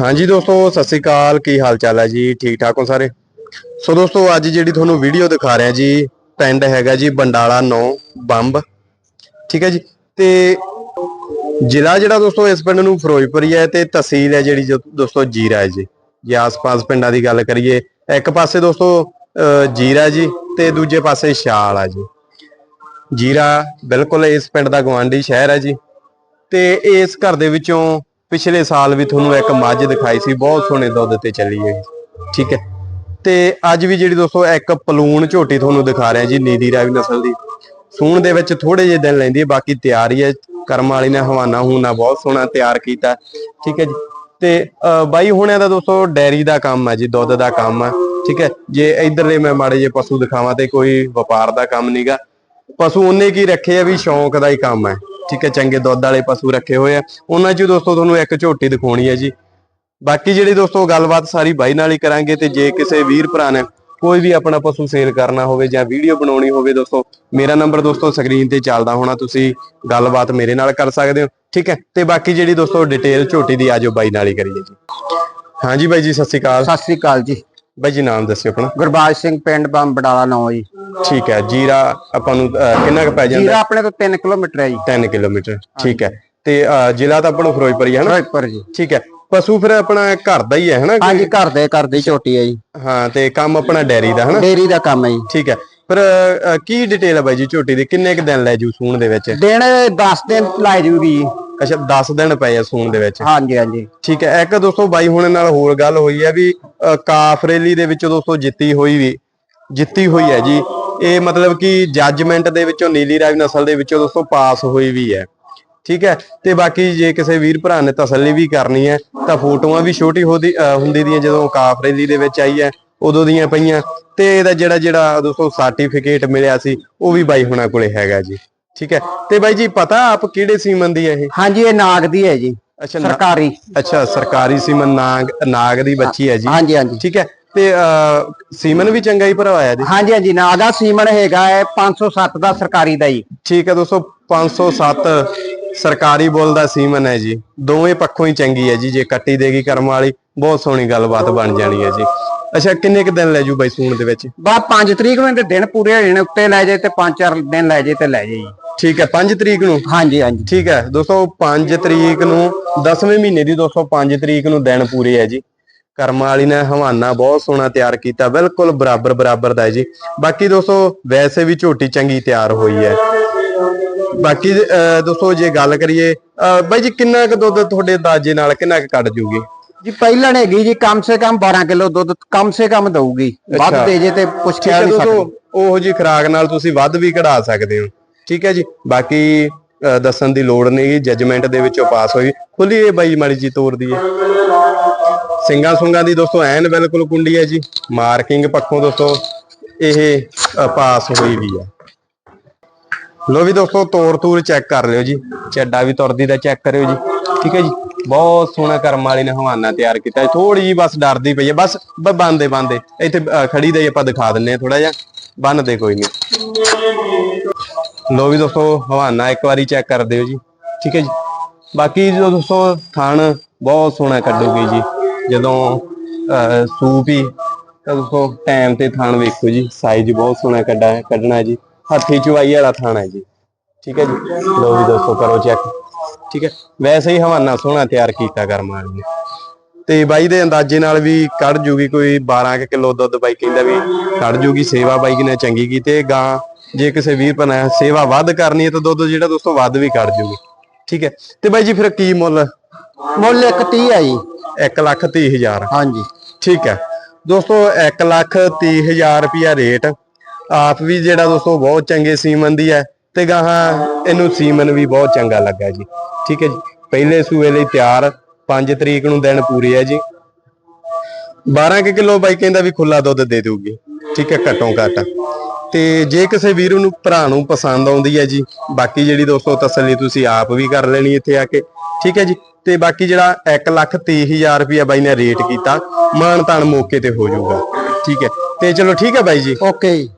ਹਾਂਜੀ ਦੋਸਤੋ, ਸਤਿ ਸ੍ਰੀ ਅਕਾਲ। ਕੀ ਹਾਲ ਚਾਲ ਹੈ ਜੀ? ਠੀਕ ਠਾਕ ਹੋ ਸਾਰੇ? ਸੋ ਦੋਸਤੋ, ਅੱਜ ਜਿਹੜੀ ਤੁਹਾਨੂੰ ਵੀਡੀਓ ਦਿਖਾ ਰਿਹਾ ਜੀ, ਪਿੰਡ ਹੈਗਾ ਜੀ ਬੰਡਾਲਾ 9 ਬੰਬ। ਠੀਕ ਹੈ ਜੀ? ਤੇ ਜ਼ਿਲ੍ਹਾ ਜਿਹੜਾ ਦੋਸਤੋ, ਇਸ ਪਿੰਡ ਨੂੰ ਫਿਰੋਜ਼ਪੁਰੀ ਹੈ ਤੇ ਤਹਿਸੀਲ ਹੈ ਜਿਹੜੀ ਦੋਸਤੋ ਜੀਰਾ ਹੈ ਜੀ। ਜੇ ਆਸ-ਪਾਸ ਪਿੰਡਾਂ ਦੀ ਗੱਲ ਕਰੀਏ, ਇੱਕ ਪਾਸੇ ਦੋਸਤੋ ਜੀਰਾ ਜੀ ਤੇ ਦੂਜੇ ਪਾਸੇ ਛਾਲ ਆ ਜੀ। ਜੀਰਾ ਬਿਲਕੁਲ ਇਸ ਪਿੰਡ ਦਾ ਗਵਾਂਢੀ ਸ਼ਹਿਰ ਹੈ ਜੀ। ਤੇ ਇਸ ਘਰ ਦੇ ਵਿੱਚੋਂ ਪਿਛਲੇ ਸਾਲ ਵੀ ਤੁਹਾਨੂੰ ਇੱਕ ਮੱਝ ਦਿਖਾਈ ਸੀ ਬਹੁਤ ਸੋਹਣੇ ਦੁੱਧ ਤੇ ਚੱਲੀ ਹੈ ਠੀਕ ਹੈ। ਤੇ ਅੱਜ ਵੀ ਜਿਹੜੀ ਦੋਸਤੋ ਇੱਕ ਪਲੂਣ ਝੋਟੀ ਤੁਹਾਨੂੰ ਦਿਖਾ ਰਿਹਾ ਜੀ ਨੀਦੀ ਰਾਵੀ ਨਸਲ ਦੀ। ਸੂਣ ਦੇ ਵਿੱਚ ਥੋੜੇ ਜਿਹੇ ਦਿਨ ਲੈਂਦੀ ਹੈ ਬਾਕੀ ਤਿਆਰ ਹੀ ਹੈ। ਕਰਮ ਵਾਲੀ ਨੇ ਹਵਾਨਾ ਹੂਨਾ ਬਹੁਤ ਸੋਹਣਾ ਤਿਆਰ ਕੀਤਾ ਠੀਕ ਹੈ ਜੀ। ਤੇ ਅਹ, ਬਾਈ ਹੁਣ ਇਹਦਾ ਦੋਸਤੋ ਡੈਰੀ ਦਾ ਕੰਮ ਹੈ ਜੀ ਦੁੱਧ ਦਾ ਕੰਮ ਹੈ ਠੀਕ ਹੈ। ਜੇ ਇਧਰਲੇ ਮੈਂ ਮਾੜੇ ਜੇ ਪਸ਼ੂ ਦਿਖਾਵਾਂ ਤੇ ਕੋਈ ਵਪਾਰ ਦਾ ਕੰਮ ਨਹੀਂਗਾ ਪਸ਼ੂ ਉਹਨੇ ਕੀ ਰੱਖੇ ਆ ਵੀ ਸ਼ੌਂਕ ਦਾ ਹੀ ਕੰਮ ਹੈ। ਠੀਕ ਹੈ ਚੰਗੇ ਦੁੱਧ ਵਾਲੇ ਪਸ਼ੂ ਰੱਖੇ ਹੋਏ ਆ। ਉਹਨਾਂ ਚ ਦੋਸਤੋ ਤੁਹਾਨੂੰ ਇੱਕ ਝੋਟੀ ਦਿਖਾਉਣੀ ਹੈ ਜੀ। ਬਾਕੀ ਜਿਹੜੀ ਦੋਸਤੋ ਗੱਲਬਾਤ ਸਾਰੀ ਬਾਈ ਨਾਲ ਹੀ ਕਰਾਂਗੇ ਤੇ ਜੇ ਕਿਸੇ ਵੀਰ ਭਰਾ ਨੇ ਕੋਈ ਵੀ ਆਪਣਾ ਪਸ਼ੂ ਸੇਲ ਕਰਨਾ ਹੋਵੇ ਜਾਂ ਵੀਡੀਓ ਬਣਾਉਣੀ ਹੋਵੇ ਦੋਸਤੋ ਮੇਰਾ ਨੰਬਰ ਦੋਸਤੋ ਸਕਰੀਨ ਤੇ ਚੱਲਦਾ ਹੋਣਾ ਤੁਸੀਂ ਗੱਲਬਾਤ ਮੇਰੇ ਨਾਲ ਕਰ ਸਕਦੇ ਹੋ। ਠੀਕ ਹੈ ਤੇ ਬਾਕੀ ਜਿਹੜੀ ਦੋਸਤੋ ਡਿਟੇਲ ਝੋਟੀ ਦੀ ਆਜੋ ਬਾਈ ਨਾਲ ਹੀ ਕਰੀਏ ਜੀ। ਹਾਂਜੀ ਬਾਈ ਜੀ ਸਤਿ ਸ਼੍ਰੀ ਅਕਾਲ। ਸਤਿ ਸ੍ਰੀ ਅਕਾਲ ਜੀ। ਬਾਈ ਜੀ ਨਾਮ ਦੱਸਿਓ ਆਪਣਾ। ਗੁਰਬਾਜ ਸਿੰਘ ਪਿੰਡ ਬੰਬ ਬਡਾਲਾ ਨੌ ਜੀ। ਠੀਕ ਹੈ ਜੀਰਾ ਆਪਾਂ ਨੂੰ ਅਹ, ਕਿੰਨਾ ਕੁ ਪੈ ਜਾਂਦਾ? ਜੀਰਾ ਆਪਣੇ ਤੋਂ 3 ਕਿਲੋਮੀਟਰ ਹੈ ਜੀ। 3 ਕਿਲੋਮੀਟਰ ਠੀਕ ਹੈ। ਤੇ ਅਹ, ਜ਼ਿਲ੍ਹਾ ਤਾਂ ਆਪਾਂ ਨੂੰ ਫਿਰੋਜ਼ਪੁਰ ਹੀ ਹੈ ਨਾ? ਫਿਰੋਜ਼ਪੁਰ ਜੀ। ਠੀਕ ਹੈ। ਪਸ਼ੂ ਫਿਰ ਆਪਣਾ ਘਰ ਦਾ ਹੀ ਹੈ ਹਨਾ? ਹਾਂਜੀ ਘਰ ਦੇ ਘਰ ਦੀ ਝੋਟੀ ਹੈ ਜੀ। ਹਾਂ ਤੇ ਕੰਮ ਆਪਣਾ ਡੈਰੀ ਦਾ ਹਨਾ? ਡੇਰੀ ਦਾ ਕੰਮ ਹੈ ਜੀ। ਠੀਕ ਹੈ। ਪਰ ਅਹ, ਕੀ ਡਿਟੇਲ ਹੈ ਬਾਈ ਜੀ ਝੋਟੀ ਦੀ? ਕਿੰਨੇ ਕ ਦਿਨ ਲੈ ਜੂ ਸੂਣ ਦੇ ਵਿੱਚ? ਦਿਨ 10 ਦਿਨ ਲਾਇ ਜੂਗੀ ਜੀ। ਅੱਛਾ 10 ਦਿਨ ਪਏ ਆ ਸੂਣ ਦੇ ਵਿੱਚ। ਹਾਂਜੀ ਹਾਂਜੀ। ਠੀਕ ਹੈ। ਇੱਕ ਦੋਸਤੋ ਬਾਈ ਹੁਣ ਨਾਲ ਹੋਰ ਗੱਲ ਹੋਈ ਹੈ ਵੀ ਕਾਫ ਰੈਲੀ ਦੇ ਵਿੱਚ ਦੋਸਤੋ ਜਿੱਤੀ ਹੋਈ ਵੀ ਜਿੱਤੀ ਹੋਈ ਹੈ ਜੀ। ਇਹ ਮਤਲਬ ਕਿ ਜੱਜਮੈਂਟ ਦੇ ਵਿੱਚੋਂ ਨੀਲੀ ਰਾਵੀ ਨਸਲ ਦੇ ਵਿੱਚੋਂ ਦੋਸਤੋ ਪਾਸ ਹੋਈ ਵੀ ਹੈ। ਠੀਕ ਹੈ? ਤੇ ਬਾਕੀ ਜੇ ਕਿਸੇ ਵੀਰ ਭਰਾ ਨੇ ਤਸੱਲੀ ਵੀ ਕਰਨੀ ਹੈ ਤਾਂ ਫੋਟੋਆਂ ਵੀ ਛੋਟੀ ਹੋਦੀ ਦੀਆਂ ਜਦੋਂ ਕਾਫ ਰੈਲੀ ਦੇ ਵਿੱਚ ਆਈ ਹੈ ਉਦੋਂ ਦੀਆਂ ਪਈਆਂ। ਤੇ ਇਹਦਾ ਜਿਹੜਾ ਜਿਹੜਾ ਦੋਸਤੋ ਸਰਟੀਫਿਕੇਟ ਮਿਲਿਆ ਸੀ ਉਹ ਵੀ ਬਾਈ ਹੁਣਾਂ ਕੋਲੇ ਹੈਗਾ ਜੀ। ਠੀਕ ਹੈ? ਤੇ ਬਾਈ ਜੀ ਪਤਾ ਆਪ ਕਿਹੜੇ ਸੀਮਨ ਦੀ ਹੈ ਇਹ? ਹਾਂਜੀ ਇਹ ਨਾਗ ਦੀ ਹੈ ਜੀ। ਅੱਛਾ ਸਰਕਾਰੀ। ਅੱਛਾ ਸਰਕਾਰੀ ਸੀਮਨ ਨਾਗ ਨਾਗ ਦੀ ਬੱਚੀ ਹੈ ਜੀ। ਹਾਂਜੀ ਹਾਂਜੀ। ਠੀਕ ਹੈ? ਤੇ ਅਹ, ਸੀਮਨ ਵੀ ਚੰਗਾ ਹੀ ਭਰਵਾਇਆ ਜੀ। ਹਾਂਜੀ ਹਾਂਜੀ ਨਾਗ ਦਾ ਸੀਮਨ ਹੈਗਾ ਹੈ 507 ਦਾ ਸਰਕਾਰੀ ਦਾ ਜੀ। ਠੀਕ ਹੈ ਦੋਸਤੋ 507 ਸਰਕਾਰੀ ਬੁੱਲ ਦਾ ਸੀਮਨ ਹੈ ਜੀ। ਦੋਵੇਂ ਪੱਖੋਂ ਹੀ ਚੰਗੀ ਹੈ ਜੀ ਜੇ ਕੱਟੀ ਦੇਗੀ ਕਰਮ ਵਾਲੀ ਬਹੁਤ ਸੋਹਣੀ ਗੱਲਬਾਤ ਬਣ ਜਾਣੀ ਹੈ ਜੀ। ਅੱਛਾ ਕਿੰਨੇ ਕੁ ਦਿਨ ਲੈ ਜੂ ਬਾਈ ਸੂਣ ਦੇ ਵਿੱਚ? ਬਾ 5 ਤਰੀਕ ਨੂੰ ਇਹਦੇ ਦਿਨ ਪੂਰੇ ਹੋ ਜਾਣੇ ਉੱਤੇ ਲੈ ਜਾਏ ਤੇ 5-4 ਦਿਨ ਲੈ ਜਾਏ ਤੇ ਲੈ ਜੀ ਠੀਕ ਹੈ 5 ਤਰੀਕ ਨੂੰ? ਹਾਂਜੀ ਹਾਂਜੀ। ਠੀਕ ਹੈ ਦੋਸਤੋ 5 ਤਰੀਕ ਨੂੰ 10ਵੇਂ ਮਹੀਨੇ ਦੀ ਦੋਸਤੋ 5 ਤਰੀਕ ਨੂੰ ਦਿਨ ਪੂਰੇ ਹੈ ਜੀ। ਕਰਮ ਵਾਲੀ ਨੇ ਹਵਾਨਾ ਬਹੁਤ ਸੋਹਣਾ ਤਿਆਰ ਕੀਤਾ ਬਿਲਕੁਲ ਬਰਾਬਰ ਬਰਾਬਰ ਦਾ ਹੈ ਜੀ। ਬਾਕੀ ਦੋਸਤੋ ਵੈਸੇ ਵੀ ਝੋਟੀ ਚੰਗੀ ਤਿਆਰ ਹੋਈ ਹੈ। ਬਾਕੀ ਦੋਸਤੋ ਜੇ ਗੱਲ ਕਰੀਏ ਬਾਈ ਜੀ ਕਿੰਨਾ ਕੁ ਦੁੱਧ ਤੁਹਾਡੇ ਦਾਜੇ ਨਾਲ ਕਿੰਨਾ ਕੁ ਕੱਢ ਜੂਗੀ? ਜੀ ਪਹਿਲਣ ਹੈਗੀ ਜੀ ਕਮ ਸੇ ਕਮ 12 ਕਿਲੋ ਦੁੱਧ ਕਮ ਸੇ ਕਮ ਦਊਗੀ। ਵੱਧ। ਦੇ ਜੇ ਤੇ ਪੁੱਛ ਠੀਕ ਕੇ ਹੈ ਨਹੀਂ ਸਕਦੇ। ਉਹੋ ਜੀ ਖਰਾਕ ਨਾਲ ਤੁਸੀਂ ਵੱਧ ਵੀ ਕਢਾ ਸਕਦੇ ਹੋ। ਠੀਕ ਹੈ ਜੀ ਬਾਕੀ ਦੱਸਣ ਦੀ ਲੋੜ ਨਹੀਂ ਜਜਮੈਂਟ ਦੇ ਵਿੱਚੋਂ ਪਾਸ ਹੋਈ। ਖੁੱਲੀ ਇਹ ਬਾਈ ਮਾੜੀ ਜੀ ਤੋਰਦੀ ਹੈ ਸਿੰਘਾਂ ਸੁੰਗਾਂ ਦੀ ਦੋਸਤੋ, ਐਨ ਬਿਲਕੁਲ ਕੁੰਡੀ ਹੈ ਜੀ। ਮਾਰਕਿੰਗ ਪੱਖੋਂ ਦੋਸਤੋ, ਇਹ ਪਾਸ ਹੋਈ ਵੀ ਹੈ ਲੋ ਵੀ ਦੋਸਤੋ, ਤੋਰ ਤੂਰ ਚੈੱਕ ਕਰ ਲਿਓ ਜੀ। ਚੱਡਾ ਵੀ ਤੁਰਦੀ ਦਾ ਚੈੱਕ ਕਰਿਓ ਜੀ। ਠੀਕ ਹੈ ਜੀ? ਬਹੁਤ ਸੋਹਣਾ ਕਰਮ ਵਾਲੀ ਨੇ ਹਵਾਨਾ ਤਿਆਰ ਕੀਤਾ। ਥੋੜੀ ਜੀ ਬਸ ਡਰਦੀ ਪਈ ਹੈ। ਬਸ, ਬ- ਬੰਦੇ ਬੰਦੇ। ਇੱਥੇ ਖੜੀ ਦਾ ਦੇ ਆਪਾਂ ਦਿਖਾ ਦਿੰਨੇ ਆ ਥੋੜਾ ਜਿਹਾ। ਬੰਨਦੇ ਕੋਈ ਨਹੀਂ। ਲੋ ਵੀ ਦੋਸਤੋ, ਹਵਾਨਾ ਇੱਕ ਵਾਰੀ ਚੈੱਕ ਕਰ ਦਿਓ ਜੀ। ਠੀਕ ਹੈ ਜੀ? ਬਾਕੀ ਜੋ ਦੋਸਤੋ ਥਣ ਬਹੁਤ ਸੋਹਣਾ ਕੱਢੂਗੀ ਜੀ। ਜਦੋਂ ਅਹ, ਸੂਪ ਹੀ ਤਾਂ ਦੋਸਤੋ ਟਾਈਮ ਤੇ ਥਣ ਵੇਖੋ ਜੀ ਸਾਈਜ਼ ਬਹੁਤ ਸੋਹਣਾ ਕੱਢਾ ਕੱਢਣਾ ਜੀ। ਹੱਥੀ ਚੁਵਾਈ ਵਾਲਾ ਥਣ ਜੀ। ਠੀਕ ਹੈ ਜੀ? ਲੋ ਵੀ ਦੋਸਤੋ ਕਰੋ ਚੈੱਕ ਠੀਕ ਹੈ? ਵੈਸੇ ਹੀ ਹਵਾਨਾ ਸੋਹਣਾ ਤਿਆਰ ਕੀਤਾ ਕਰਮ ਨੇ। ਤੇ ਬਾਈ ਦੇ ਅੰਦਾਜ਼ੇ ਨਾਲ ਵੀ ਕੱਢ ਜੂਗੀ ਕੋਈ 12 ਕਿਲੋ ਦੁੱਧ ਬਾਈ ਕਹਿੰਦਾ ਵੀ ਕੱਢ ਜੂਗੀ ਸੇਵਾ ਬਾਈ ਨੇ ਚੰਗੀ ਕੀਤੀ ਗਾਂ ਜੇ ਕਿਸੇ ਵੀਰ ਭਰਾ ਸੇਵਾ ਵੱਧ ਕਰਨੀ ਹੈ ਤਾਂ ਦੁੱਧ ਜਿਹੜਾ ਦੋਸਤੋ ਵੱਧ ਵੀ ਕੱਢ ਜੂਗੀ। ਠੀਕ ਹੈ? ਤੇ ਬਾਈ ਜੀ ਫਿਰ ਕੀ ਮੁੱਲ? ਮੁੱਲ ਇੱਕ 30 ਹੈ ਜੀ। 1 ਲੱਖ ਤੀਹ ਹਜ਼ਾਰ। ਹਾਂਜੀ। ਠੀਕ ਹੈ। ਦੋਸਤੋ 1 ਲੱਖ ਤੀਹ ਹਜ਼ਾਰ ਰੁਪਿਆ ਰੇਟ। ਆਪ ਵੀ ਜਿਹੜਾ ਦੋਸਤੋ ਬਹੁਤ ਚੰਗੇ ਸੀਮਨ ਦੀ ਹੈ ਤੇ ਗਾਹਾਂ ਇਹਨੂੰ ਸੀਮਨ ਵੀ ਬਹੁਤ ਚੰਗਾ ਲੱਗਾ ਜੀ। ਠੀਕ ਹੈ ਜੀ। ਪਹਿਲੇ ਸੂਏ ਲਈ ਤਿਆਰ। 5 ਤਰੀਕ ਨੂੰ ਦਿਨ ਪੂਰੇ ਹੈ ਜੀ। 12 ਕਿਲੋ ਬਾਈ ਕਹਿੰਦਾ ਵੀ ਖੁੱਲਾ ਦੁੱਧ ਦੇ ਦਊਗੀ। ਠੀਕ ਹੈ, ਘੱਟੋਂ ਘੱਟ। ਤੇ ਜੇ ਕਿਸੇ ਵੀਰ ਨੂੰ ਭਰਾ ਨੂੰ ਪਸੰਦ ਆਉਂਦੀ ਹੈ ਜੀ, ਬਾਕੀ ਜਿਹੜੀ ਦੋਸਤੋ ਤਸੱਲੀ ਤੁਸੀਂ ਆਪ ਵੀ ਕਰ ਲੈਣੀ ਇੱਥੇ ਆ ਕੇ, ਠੀਕ ਹੈ ਜੀ? ਤੇ ਬਾਕੀ ਜਿਹੜਾ 1 ਲੱਖ ਤੀਹ ਹਜ਼ਾਰ ਰੁਪਇਆ ਬਾਈ ਨੇ ਰੇਟ ਕੀਤਾ ਮਾਨ ਤਾਨ ਮੌਕੇ ਤੇ ਹੋ ਜਾਊਗਾ। ਠੀਕ ਹੈ। ਤੇ ਚਲੋ ਠੀਕ ਹੈ ਬਾਈ ਜੀ। ਓਕੇ ਜੀ।